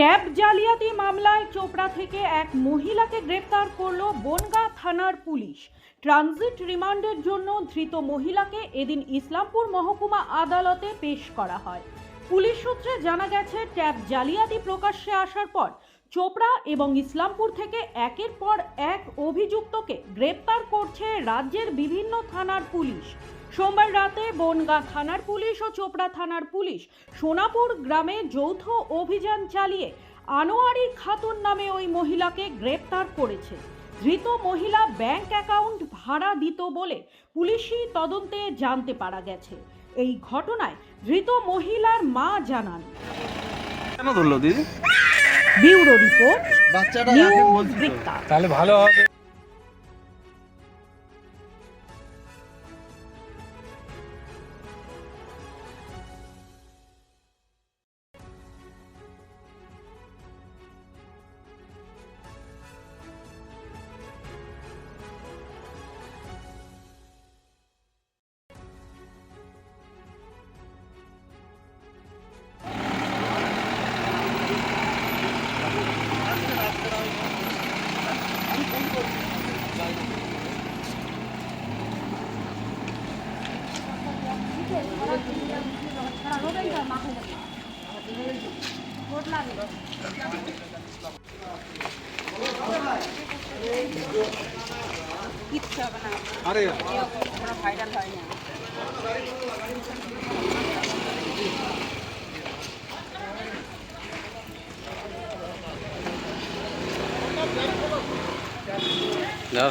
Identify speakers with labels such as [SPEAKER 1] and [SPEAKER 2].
[SPEAKER 1] Tab জালিয়াতি মামলায় চোপড়া থেকে এক মহিলাকে গ্রেপ্তার করল বনগাঁ থানার পুলিশ। ট্রানজিট রিমান্ডের জন্য ধৃত মহিলাকে এদিন ইসলামপুর মহকুমা আদালতে পেশ করা হয়। পুলিশ সূত্রে জানা গেছে, ট্যাব জালিয়াতি প্রকাশ্যে আসার পর চোপড়া এবং ইসলামপুর থেকে একের পর এক অভিযুক্তকে গ্রেপ্তার করছে রাজ্যের বিভিন্ন থানার পুলিশ। সোমবার রাতে বনগাঁ থানার পুলিশ ও চোপড়া থানার পুলিশ সোনাপুর গ্রামে যৌথ অভিযান চালিয়ে আনোয়ারি খাতুন নামে ওই মহিলাকে গ্রেপ্তার করেছে। ধৃত মহিলা ব্যাংক অ্যাকাউন্ট ভাড়া দিত বলে পুলিশি তদন্তে জানতে পারা গেছে। এই ঘটনায় ধৃত মহিলার মা জানান।
[SPEAKER 2] কেন ধরলো দিদি?
[SPEAKER 1] ব্যুরো রিপোর্ট
[SPEAKER 3] বাচ্চাটা
[SPEAKER 1] নিউজ। বৃত্তান্ত।
[SPEAKER 2] তাহলে ভালো হবে। আরে যাও